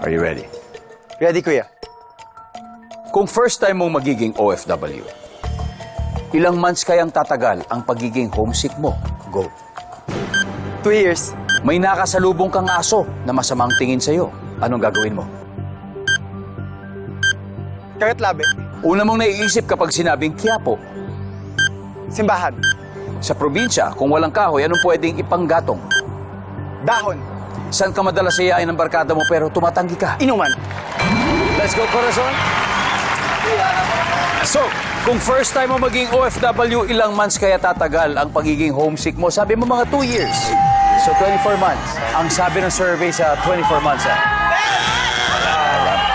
Are you ready? Ready, kuya. Kung first time mong magiging OFW, ilang months kayang tatagal ang pagiging homesick mo? Go. Two years. May nakasalubong kang aso na masamang tingin sa'yo. Anong gagawin mo? Kagat labi. Una mong naiisip kapag sinabing Quiapo. Simbahan. Sa probinsya, kung walang kahoy, anong pwedeng ipanggatong? Dahon. Saan ka madalas iyain ng barkada mo pero tumatanggi ka? Inuman. Let's go, Corazon! So, kung first time mo maging OFW, ilang months kaya tatagal ang pagiging homesick mo? Sabi mo mga 2 years. So, 24 months. Ang sabi ng survey sa 24 months, ah.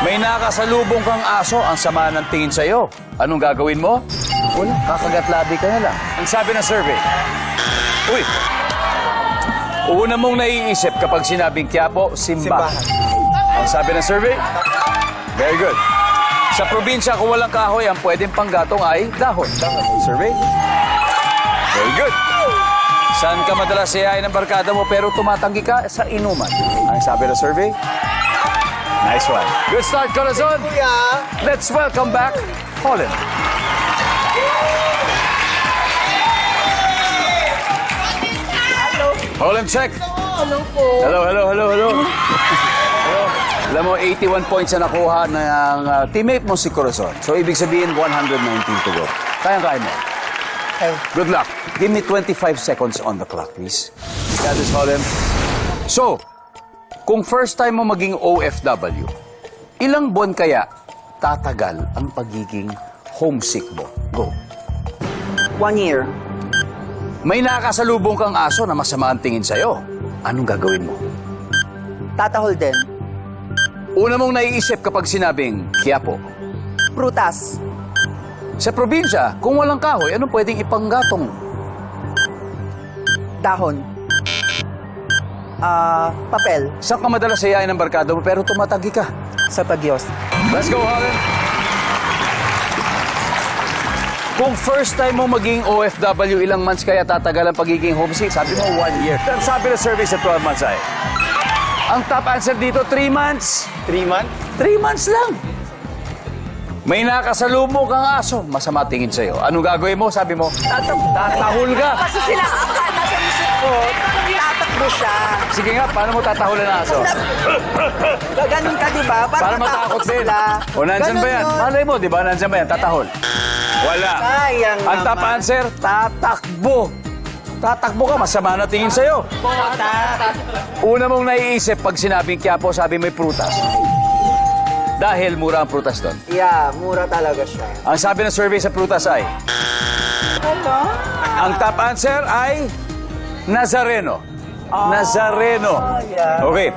May nakasalubong kang aso, ang sama ng tingin sa'yo. Anong gagawin mo? Wala, kakagat labi ka na lang. Ang sabi ng survey. Uy! Una mong naiisip kapag sinabing Quiapo, simbahan. Simbahan. Ang sabi ng survey? Very good. Sa probinsya, kung walang kahoy, ang pwedeng panggatong ay dahon. Survey? Very good. Saan ka madalas siyahin ng barkada mo pero tumatanggi ka sa inuman? Ang sabi ng survey? Nice one. Good start, Corazon. Let's welcome back Holland. Holland, check. Hello po. Hello, hello, hello, hello. hello. Alam mo, 81 points na nakuha ng uh, teammate mo si Corazon. So, ibig sabihin, 119 to go. Kayang-kaya mo. Okay. Good luck. Give me 25 seconds on the clock, please. Got this, Holland. So, kung first time mo maging OFW, ilang buwan kaya tatagal ang pagiging homesick mo? Go. One year. May nakasalubong kang aso na masama ang tingin sa'yo. Anong gagawin mo? Tatahol din. Una mong naiisip kapag sinabing Quiapo. Prutas. Sa probinsya, kung walang kahoy, anong pwedeng ipanggatong? Dahon. Ah, papel. Saan ka madalas sayain ng barkada mo pero tumatagi ka? Sa pagyos. Let's go, Holland! Kung first time mo maging OFW, ilang months kaya tatagal ang pagiging homesick? Sabi mo, one year. Pero sabi ng survey sa 12 months ay, ang top answer dito, 3 months. Three months. 3 months lang. May nakasalubong kang aso, masama tingin sa'yo. Anong gagawin mo? Sabi mo, tatahol ka. Kasi sila, akala nasa isip ko, tatakbo siya. Sige nga, paano mo tatahulan ang aso? Gaganon ka, di ba? Para matakot din. sila. O, nandyan ba yan? Malay mo, di ba? Nandyan ba yan? Tatahol. Wala. Sayang Ang top naman. answer, tatakbo. Tatakbo ka, masama na tingin sa'yo. Una mong naiisip pag sinabing Quiapo, sabi may prutas. Dahil mura ang prutas doon. Yeah, mura talaga siya. Ang sabi ng survey sa prutas ay, Ano? ang top answer ay Nazareno. Nazareno. yeah. Okay.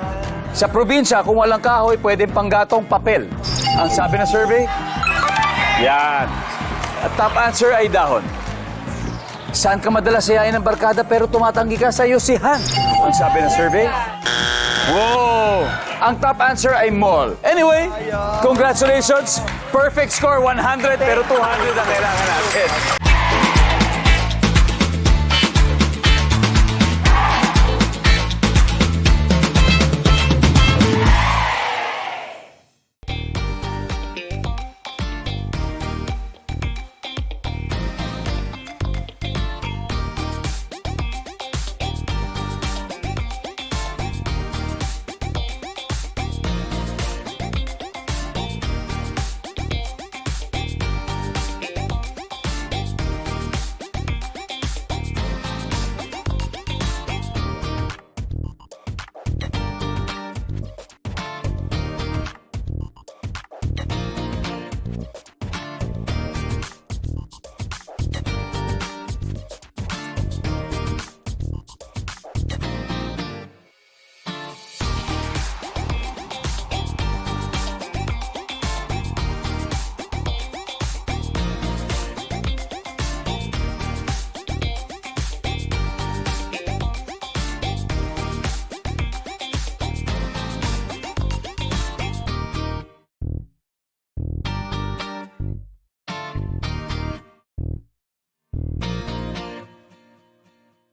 Sa probinsya, kung walang kahoy, pwedeng panggatong papel. Ang sabi ng survey? Yan. At top answer ay dahon. Saan ka madalas sayain ng barkada pero tumatanggi ka sa yosihan? Ang sabi ng survey? Wow! Ang top answer ay mall. Anyway, congratulations! Perfect score, 100 pero 200 ang kailangan natin. времени.